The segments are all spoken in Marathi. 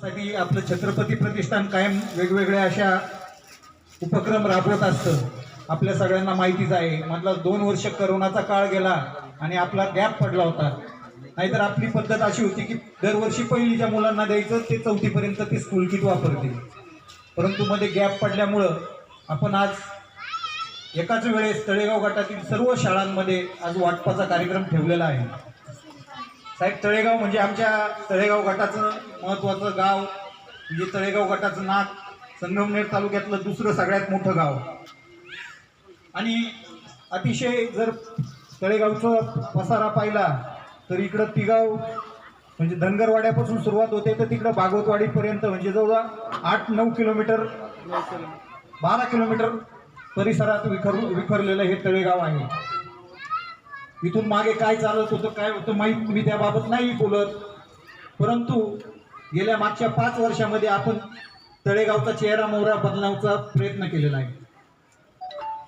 साठी आपलं छत्रपती प्रतिष्ठान कायम वेगवेगळ्या अशा उपक्रम राबवत असतं. आपल्या सगळ्यांना माहितीच आहे. म्हटलं दोन वर्ष करोनाचा काळ गेला आणि आपला गॅप पडला होता. नाहीतर आपली पद्धत अशी होती की दरवर्षी पहिलीच्या मुलांना द्यायचं ते चौथीपर्यंत ते स्कूल किट वापरतील. परंतु मध्ये गॅप पडल्यामुळं आपण आज एकाच वेळेस तळेगाव गटातील सर्व शाळांमध्ये आज वाटपाचा कार्यक्रम ठेवलेला आहे. साहेब तळेगाव म्हणजे आमच्या तळेगाव गटाचं महत्त्वाचं गाव म्हणजे तळेगाव गटाचं नाक संगमनेर तालुक्यातलं दुसरं सगळ्यात मोठं गाव. आणि अतिशय जर तळेगावचं पसारा पाहिला तर इकडं तिगाव म्हणजे धनगरवाड्यापासून सुरुवात होते तर तिकडं भागवतवाडीपर्यंत म्हणजे जवळ आठ नऊ किलोमीटर बारा किलोमीटर परिसरात विखर विखरलेलं हे तळेगाव आहे. इथून मागे काय चालत होतं काय होतं माहीत मी त्याबाबत नाही बोलत. परंतु गेल्या मागच्या पाच वर्षामध्ये आपण तळेगावचा चेहरा मोहरा बदलण्याचा प्रयत्न केलेला आहे.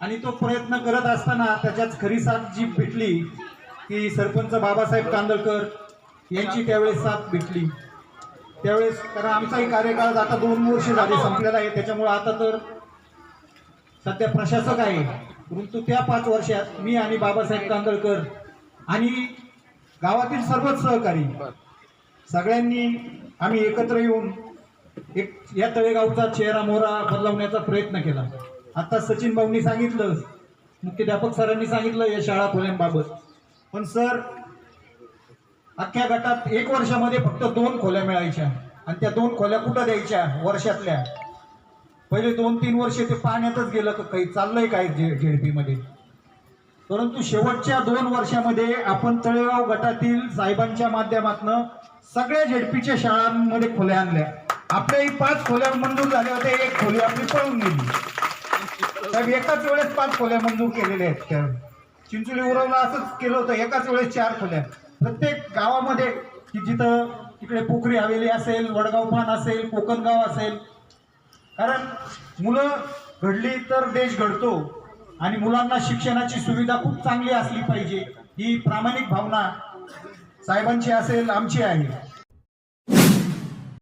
आणि तो प्रयत्न करत असताना त्याच्यात खरी साथ जी भेटली ती सरपंच बाबासाहेब कांदळकर यांची त्यावेळेस साथ भेटली. त्यावेळेस कारण आमचाही कार्यकाळ आता दोन वर्ष झाले संपलेला आहे त्याच्यामुळं आता तर सध्या प्रशासक आहे. परंतु त्या पाच वर्षात मी आणि बाबासाहेब कांदळकर आणि गावातील सर्वच सहकारी सगळ्यांनी आम्ही एकत्र येऊन एक या तळेगावचा चेहरा मोहरा बदलवण्याचा प्रयत्न केला. आता सचिन भाऊंनी सांगितलं मुख्याध्यापक सरांनी सांगितलं या शाळा खोल्यांबाबत. पण सर अख्ख्या गटात एक वर्षामध्ये फक्त दोन खोल्या मिळायच्या. आणि त्या दोन खोल्या कुठं द्यायच्या? वर्षातल्या. पहिले दोन तीन वर्ष ते पाण्यातच गेलं का काही चाललंय काय जे मध्ये परंतु शेवटच्या दोन वर्षामध्ये आपण तळेगाव गटातील साहेबांच्या माध्यमातून सगळ्या झेडपीच्या शाळांमध्ये खोल्या आणल्या. आपल्याही पाच खोल्या मंजूर झाल्या होत्या एक खोली आपली पळून गेली. साहेब एकाच वेळेस पाच खोल्या मंजूर केलेल्या आहेत. त्या चिंचोली उरवला असंच केलं होतं एकाच वेळेस चार खोल्या. प्रत्येक गावामध्ये की जिथं तिकडे पोखरी हवेली असेल वडगाव पान असेल कोकणगाव असेल कारण मुलं घडली तर देश घडतो आणि मुलांना शिक्षणाची सुविधा खूप चांगली असली पाहिजे ही प्रामाणिक भावना साहेबांची असेल आमची आहे.